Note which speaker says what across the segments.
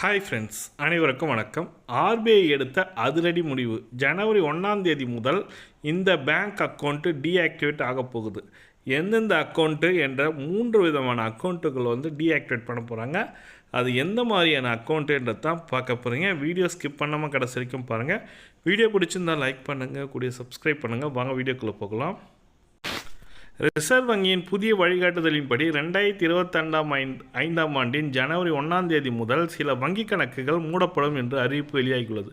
Speaker 1: Hi friends அனைவருக்கும் வணக்கம். RBI எடுத்த அதிரடி முடிவு ஜனவரி ஒன்றாம் தேதி முதல் இந்த பேங்க் அக்கௌண்ட்டு டீஆக்டிவேட் ஆக போகுது. எந்தெந்த அக்கௌண்ட்டு என்ற மூன்று விதமான அக்கௌண்ட்டுகள் வந்து டீஆக்டிவேட் பண்ண போகிறாங்க அது எந்த மாதிரியான அக்கௌண்ட்டுன்றது தான் பார்க்க போகிறீங்க வீடியோ ஸ்கிப் பண்ணாமல் கடைசி வரைக்கும் பாருங்கள் வீடியோ பிடிச்சிருந்தால் லைக் பண்ணுங்கள் கூடிய சப்ஸ்கிரைப் பண்ணுங்கள் வாங்க வீடியோக்குள்ளே போகலாம். ரிசர்வ் வங்கியின் புதிய வழிகாட்டுதலின்படி ரெண்டாயிரத்தி இருபத்தெண்டாம் ஐந்தாம் ஆண்டின் ஜனவரி ஒன்றாம் தேதி முதல் சில வங்கிக் கணக்குகள் மூடப்படும் என்று அறிவிப்பு வெளியாகியுள்ளது.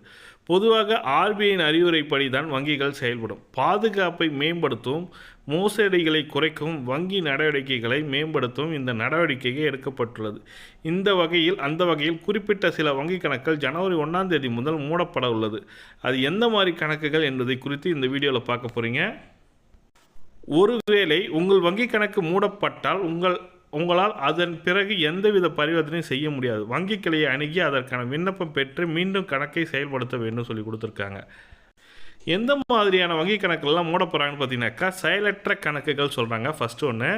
Speaker 1: பொதுவாக ஆர்பிஐயின் அறிவுரைப்படி தான் வங்கிகள் செயல்படும். பாதுகாப்பை மேம்படுத்தும் மோசடிகளை குறைக்கவும் வங்கி நடவடிக்கைகளை மேம்படுத்தும் இந்த நடவடிக்கைகள் எடுக்கப்பட்டுள்ளது. இந்த வகையில் அந்த வகையில் குறிப்பிட்ட சில வங்கிக் கணக்குகள் ஜனவரி ஒன்றாம் தேதி முதல் மூடப்பட உள்ளது. அது எந்த மாதிரி கணக்குகள் என்பதை குறித்து இந்த வீடியோவில் பார்க்க போகிறீங்க ஒருவேளை உங்கள் வங்கி கணக்கு மூடப்பட்டால் உங்கள் உங்களால் அதன் பிறகு எந்தவித பரிவர்த்தனையும் செய்ய முடியாது. வங்கி கிளையை அணுகி அதற்கான விண்ணப்பம் பெற்று மீண்டும் கணக்கை செயல்படுத்த வேண்டும் சொல்லி கொடுத்துருக்காங்க. எந்த மாதிரியான வங்கி கணக்கெல்லாம் மூட போகிறாங்கன்னு பார்த்தீங்கன்னாக்கா செயலற்ற கணக்குகள் சொல்கிறாங்க ஃபஸ்ட்டு ஒன்று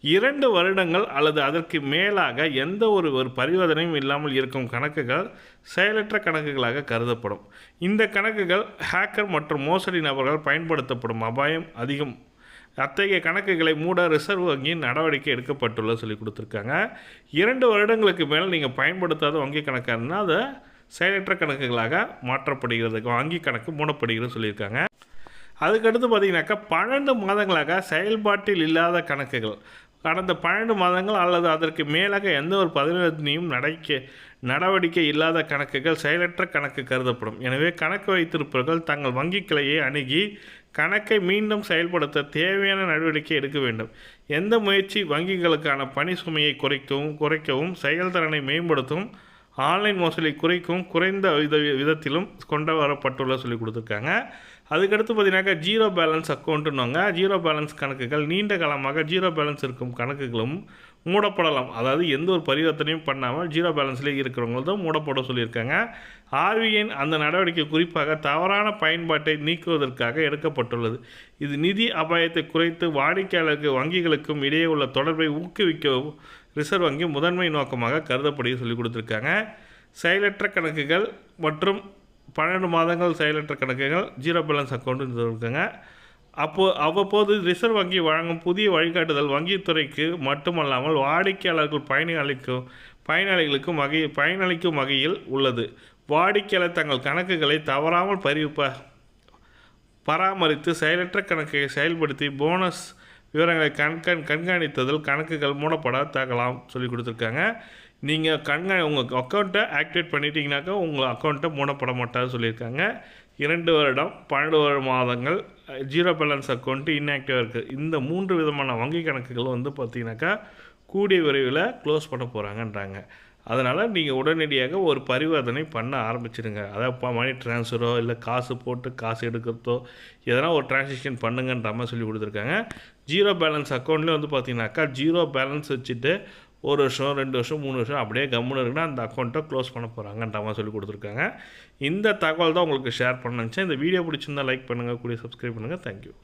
Speaker 1: இரண்டு வருடங்கள் அல்லது அதற்கு மேலாக எந்த ஒரு ஒரு பரிவர்த்தனையும் இல்லாமல் இருக்கும் கணக்குகள் செயலற்ற கணக்குகளாக கருதப்படும். இந்த கணக்குகள் ஹேக்கர் மற்றும் மோசடி நபர்கள் பயன்படுத்தப்படும் அபாயம் அதிகம் அத்தகைய கணக்குகளை மூட ரிசர்வ் வங்கியின் நடவடிக்கை எடுக்கப்பட்டுள்ள சொல்லி கொடுத்துருக்காங்க. இரண்டு வருடங்களுக்கு மேலே நீங்கள் பயன்படுத்தாத வங்கி கணக்காக இருந்தால் அதை செயலற்ற கணக்குகளாக மாற்றப்படுகிறது. வங்கி கணக்கு மூடப்படுகிறது சொல்லியிருக்காங்க. அதுக்கடுத்து பார்த்தீங்கன்னாக்கா பன்னெண்டு மாதங்களாக செயல்பாட்டில் இல்லாத கணக்குகள் கடந்த பன்னெண்டு மாதங்கள் அல்லது அதற்கு மேலாக எந்த ஒரு பரிவர்த்தனையும் நடக்க நடவடிக்கை இல்லாத கணக்குகள் செயலற்ற கணக்கு கருதப்படும். எனவே கணக்கு வைத்திருப்பவர்கள் தங்கள் வங்கி கிளையை அணுகி கணக்கை மீண்டும் செயல்படுத்த தேவையான நடவடிக்கை எடுக்க வேண்டும். எந்த முயற்சி வங்கிகளுக்கான பணி சுமையை குறைக்கவும் குறைக்கவும் செயல்திறனை மேம்படுத்தவும் ஆன்லைன் மோசடி குறைக்கும் குறைந்த வித விதத்திலும் கொண்டு வரப்பட்டுள்ள சொல்லி கொடுத்துருக்காங்க. அதுக்கடுத்து பார்த்தீங்கன்னாக்கா ஜீரோ பேலன்ஸ் அக்கௌண்ட்டுன்னுவாங்க ஜீரோ பேலன்ஸ் கணக்குகள் நீண்ட காலமாக ஜீரோ பேலன்ஸ் இருக்கும் கணக்குகளும் மூடப்படலாம். அதாவது எந்த ஒரு பரிவர்த்தனையும் பண்ணாமல் ஜீரோ பேலன்ஸ்லேயே இருக்கிறவங்களும் மூடப்பட சொல்லியிருக்காங்க. ஆர்பிஐன் அந்த நடவடிக்கை குறிப்பாக தவறான பயன்பாட்டை நீக்குவதற்காக எடுக்கப்பட்டுள்ளது. இது நிதி அபாயத்தை குறைத்து வாடிக்கையாளருக்கு வங்கிகளுக்கும் இடையே உள்ள தொடர்பை ஊக்குவிக்க ரிசர்வ் வங்கி முதன்மை நோக்கமாக கருதப்படுகிறது சொல்லி கொடுத்துருக்காங்க. செயலற்ற கணக்குகள் மற்றும் பன்னெண்டு மாதங்கள் செயலற்ற கணக்குகள் ஜீரோ பேலன்ஸ் அக்கௌண்ட்டுன்னு இருக்காங்க அப்போது அவ்வப்போது ரிசர்வ் வங்கி வழங்கும் புதிய வழிகாட்டுதல் வங்கித்துறைக்கு மட்டுமல்லாமல் வாடிக்கையாளர்கள் பயனாளிக்கும் பயனாளிகளுக்கும் வகை பயனளிக்கும் வகையில் உள்ளது. வாடிக்கையாளர் தங்கள் கணக்குகளை தவறாமல் பரிவிப்ப பராமரித்து செயலற்ற கணக்கை செயல்படுத்தி போனஸ் விவரங்களை கண்கண் கண்காணித்ததில் கணக்குகள் மூடப்பட தகலாம் சொல்லி கொடுத்துருக்காங்க. நீங்கள் கண்கா உங்கள் அக்கௌண்ட்டை ஆக்டிவேட் பண்ணிட்டீங்கனாக்கா உங்கள் அக்கௌண்ட்டை மூடப்பட மாட்டாது சொல்லியிருக்காங்க. இரண்டு வருடம் பன்னெண்டு வருட மாதங்கள் ஜீரோ பேலன்ஸ் அக்கௌண்ட்டு இன்ஆக்டிவாக இருக்குது இந்த மூன்று விதமான வங்கி கணக்குகள் வந்து பார்த்திங்கனாக்கா கூடிய விரைவில் க்ளோஸ் பண்ண போகிறாங்கன்றாங்க அதனால் நீங்கள் உடனடியாக ஒரு பரிவர்த்தனை பண்ண ஆரம்பிச்சிடுங்க. அதாவது இப்போ மணி ட்ரான்ஸ்ஃபரோ இல்லை காசு போட்டு காசு எடுக்கிறதோ எதனா ஒரு டிரான்சாக்ஷன் பண்ணுங்கன்ற மாதிரி சொல்லி கொடுத்துருக்காங்க. ஜீரோ பேலன்ஸ் அக்கௌண்ட்லேயே வந்து பார்த்தீங்கன்னாக்கா ஜீரோ பேலன்ஸ் வச்சுட்டு ஒரு வருஷம் ரெண்டு வருஷம் மூணு வருஷம் அப்படியே கம்முன்னு இருக்குன்னா அந்த அக்கௌண்ட்டை க்ளோஸ் பண்ண போகிறாங்கன்ற மாதிரி சொல்லி கொடுத்துருக்காங்க. இந்த தகவல் தான் உங்களுக்கு ஷேர் பண்ணுச்சு இந்த வீடியோ பிடிச்சிருந்தால் லைக் பண்ணுங்கள் கூடிய சப்ஸ்கிரைப் பண்ணுங்கள் தேங்க்யூ